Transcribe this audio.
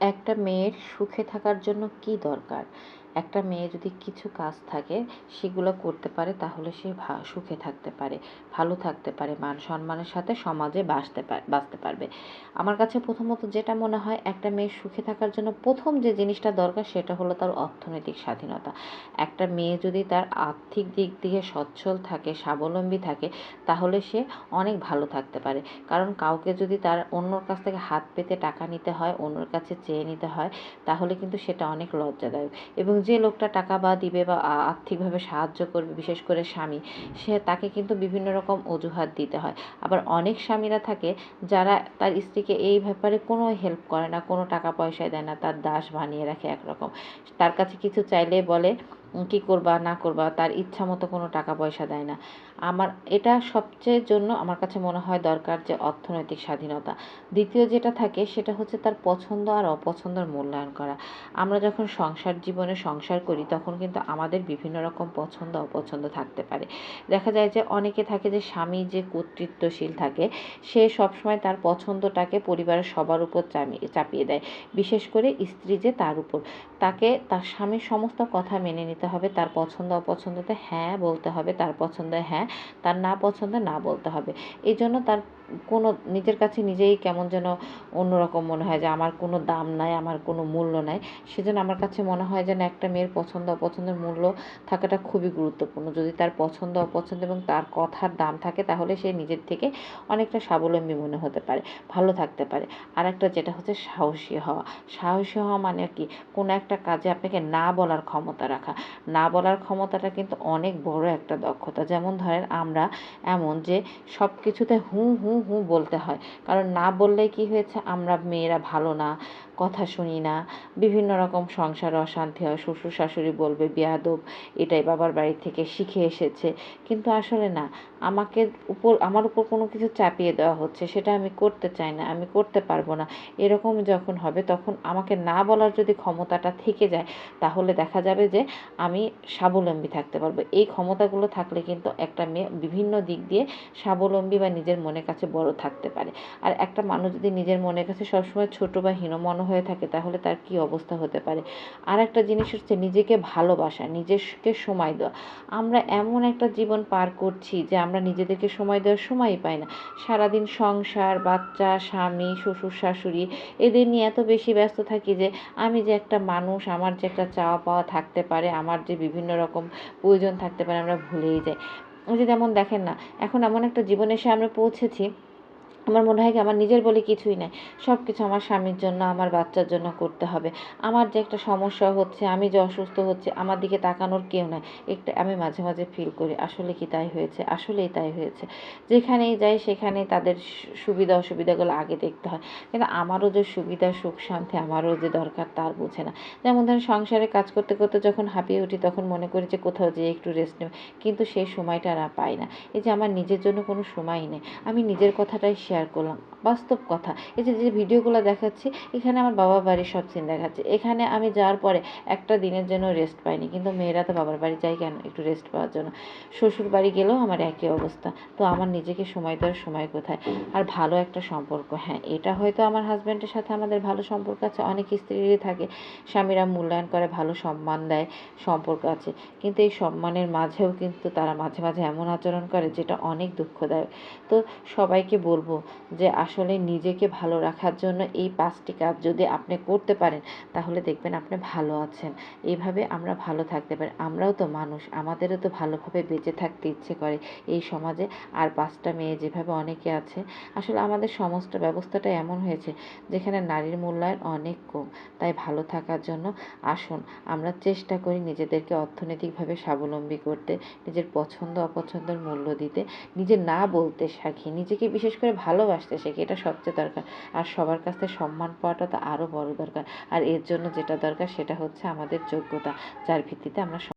একটা মেয়ের সুখে থাকার জন্য কী দরকার? একটা মেয়ে যদি কিছু কাজ থাকে, সেগুলো করতে পারে, তাহলে সে সুখে থাকতে পারে, ভালো থাকতে পারে, মান সম্মানের সাথে সমাজে বাঁচতে পার বাঁচতে পারবে। আমার কাছে প্রথমত যেটা মনে হয়, একটা মেয়ে সুখে থাকার জন্য প্রথম যে জিনিসটা দরকার, সেটা হলো তার অর্থনৈতিক স্বাধীনতা। একটা মেয়ে যদি তার আর্থিক দিক দিয়ে সচ্ছল থাকে, স্বাবলম্বী থাকে, তাহলে সে অনেক ভালো থাকতে পারে। কারণ কাউকে যদি তার অন্যর কাছ থেকে হাত পেতে টাকা নিতে হয়, অন্যর কাছে চেয়ে নিতে হয়, তাহলে কিন্তু সেটা অনেক লজ্জাদায়ক। এবং যে লোকটা টাকা বা দিবে বা আর্থিকভাবে সাহায্য করবে, বিশেষ করে স্বামী, সে তাকে কিন্তু বিভিন্ন রকম অজুহাত দিতে হয়। আবার অনেক স্বামীরা থাকে যারা তার স্ত্রীকে এই ব্যাপারে কোনো হেল্প করে না, কোনো টাকা পয়সা দেয় না, তার দাস বানিয়ে রাখে একরকম। তার কাছে কিছু চাইলে বলে কী করবা, না করবা, তার ইচ্ছা মতো কোনো টাকা পয়সা দেয় না। আমার, এটা সবচেয়ে জন্য আমার কাছে মনে হয় দরকার যে অর্থনৈতিক স্বাধীনতা। দ্বিতীয় যেটা থাকে, সেটা হচ্ছে তার পছন্দ আর অপছন্দের মূল্যায়ন করা। আমরা যখন সংসার জীবনে সংসার করি, তখন কিন্তু আমাদের বিভিন্ন রকম পছন্দ, অপছন্দ থাকতে পারে। দেখা যায় যে অনেকে থাকে যে স্বামী যে কর্তৃত্বশীল থাকে, সে সবসময় তার পছন্দটাকে পরিবারের সবার উপর চাপিয়ে দেয়। বিশেষ করে স্ত্রী যে তার উপর। তাকে, তার স্বামীর সমস্ত কথা মেনে নিতে হবে, তার পছন্দ অপছন্দতে হ্যাঁ বলতে হবে, তার পছন্দে হ্যাঁ তার না পছন্দে না বলতে হবে। এই জন্য তার কোনো, নিজের কাছে নিজেই কেমন যেন অন্যরকম মনে হয় যে আমার কোনো দাম নাই, আমার কোনো মূল্য নাই। সেজন্য আমার কাছে মনে হয় যেন একটা মেয়ের পছন্দ, অপছন্দের মূল্য থাকাটা খুবই গুরুত্বপূর্ণ। যদি তার পছন্দ, অপছন্দ এবং তার কথার দাম থাকে তাহলে সে নিজের থেকে অনেকটা স্বাবলম্বী মনে হতে পারে, ভালো থাকতে পারে। আর একটা যেটা হচ্ছে সাহসী হওয়া। সাহসী হওয়া মানে কি? কোনো একটা কাজে আপনাকে না বলার ক্ষমতা রাখা। না বলার ক্ষমতাটা কিন্তু অনেক বড় একটা দক্ষতা। যেমন ধরেন আমরা এমন যে সব কিছুতে হুঁ হুঁ হুঁ বলতে হয়। কারণ না বললে কি হয়েছে? আমরা মেয়েরা ভালো না, কথা শুনি না, বিভিন্ন রকম সংসারে অশান্তি হয়, শ্বশুর শাশুড়ি বলবে, বেয়াদব, এটাই বাবার বাড়ি থেকে শিখে এসেছে। কিন্তু আসলে না, আমাকে উপর, আমার উপর কোনো কিছু চাপিয়ে দেওয়া হচ্ছে, সেটা আমি করতে চাই না, আমি করতে পারব না। এরকম যখন হবে, তখন আমাকে না বলার যদি ক্ষমতাটা থেকে যায়, তাহলে দেখা যাবে যে আমি স্বাবলম্বী থাকতে পারব। এই ক্ষমতাগুলো থাকলে কিন্তু একটা মেয়ে বিভিন্ন দিক দিয়ে স্বাবলম্বী বা নিজের মনের কাছে বড় থাকতে পারে। আর একটা মানুষ যদি নিজের মনের কাছে সবসময় ছোট বা হীনমন হয়ে থাকে, তাহলে তার কি অবস্থা হতে পারে? আর একটা জিনিস হচ্ছে নিজেকে ভালোবাসা, নিজেকে সময় দেওয়া। আমরা এমন একটা জীবন পার করছি যে আমরা নিজেদেরকে সময় দেওয়ার সময়ই পাই না। সারাদিন সংসার, বাচ্চা, স্বামী, শ্বশুর, শাশুড়ি, এদের নিয়ে এত বেশি ব্যস্ত থাকি যে আমি যে একটা মানুষ, আমার যে একটা চাওয়া পাওয়া থাকতে পারে, আমার যে বিভিন্ন রকম প্রয়োজন থাকতে পারে, আমরা ভুলেই যাই। যে যেমন দেখেন না। এখন এমন একটা জীবনে এসে আমরা পৌঁছেছি আমার মনে হয় কি, আমার নিজের বলে কিছুই নাই। সব কিছু আমার স্বামীর জন্য, আমার বাচ্চার জন্য করতে হবে। আমার যে একটা সমস্যা হচ্ছে, আমি যে অসুস্থ হচ্ছে, আমার দিকে তাকানোর কেউ নাই। একটা, আমি মাঝে মাঝে ফিল করি, আসলে কি তাই হয়েছে? আসলেই তাই হয়েছে। যেখানেই যাই, সেখানেই তাদের সুবিধা, অসুবিধাগুলো আগে দেখতে হয়। কিন্তু আমারও যে সুবিধা, সুখ, শান্তি, আমারও যে দরকার, তার বোঝে না। যেমন ধরেন, সংসারে কাজ করতে করতে যখন হাঁপিয়ে উঠি, তখন মনে করি যে, কোথাও যেয়ে একটু রেস্ট নেব। কিন্তু সেই সময়টা আর পাই না। এই যে, আমার নিজের জন্য কোনো সময়ই নেই। আমি নিজের কথাটাই শেয়ার করলাম। বাস্তব কথা। এই যে যে ভিডিওগুলো দেখাচ্ছি, এখানে আমার বাবা বাড়ির সব সিন দেখাচ্ছে। এখানে আমি যাওয়ার পরে একটা দিনের জন্য রেস্ট পাইনি। কিন্তু মেয়েরা তো বাবার বাড়ি যায় কেন? একটু রেস্ট পাওয়ার জন্য। শ্বশুর বাড়ি গেলেও আমার একই অবস্থা। তো আমার নিজেকে সময় দেওয়ার সময় কোথায়? আর ভালো একটা সম্পর্ক। হ্যাঁ এটা হয়তো আমার হাজব্যান্ডের সাথে আমাদের ভালো সম্পর্ক আছে। অনেক স্ত্রীরই থাকে। স্বামীরা মূল্যায়ন করে, ভালো সম্মান দেয়, সম্পর্ক আছে। কিন্তু এই সম্মানের মাঝেও কিন্তু তারা মাঝে মাঝে এমন আচরণ করে যেটা অনেক দুঃখদায়ক। তো সবাইকে বলব যে আসলে নিজেকে ভালো রাখার জন্য এই পাঁচটি কাজ যদি আপনি করতে পারেন, তাহলে দেখবেন আপনি ভালো আছেন। এইভাবে আমরা ভালো থাকতে পারি। আমরাও তো মানুষ, আমাদেরও তো ভালোভাবে বেঁচে থাকতে ইচ্ছে করে এই সমাজে। আর পাঁচটা মেয়ে যেভাবে অনেকে আছে, আসলে আমাদের সমস্ত ব্যবস্থাটা এমন হয়েছে যেখানে নারীর মূল্যায়ন অনেক কম। তাই ভালো থাকার জন্য আসুন, আমরা চেষ্টা করি নিজেদেরকে অর্থনৈতিকভাবে স্বাবলম্বী করতে, নিজের পছন্দ অপছন্দের মূল্য দিতে, নিজে না বলতে শিখি নিজেকে বিশেষ করে ভালোবাসতে শেখে, এটা সবচেয়ে দরকার। আর সবার কাছ থেকে সম্মান পাওয়াটা তো আরও বড় দরকার। আর এর জন্য যেটা দরকার সেটা হচ্ছে আমাদের যোগ্যতা, যার ভিত্তিতে আমরা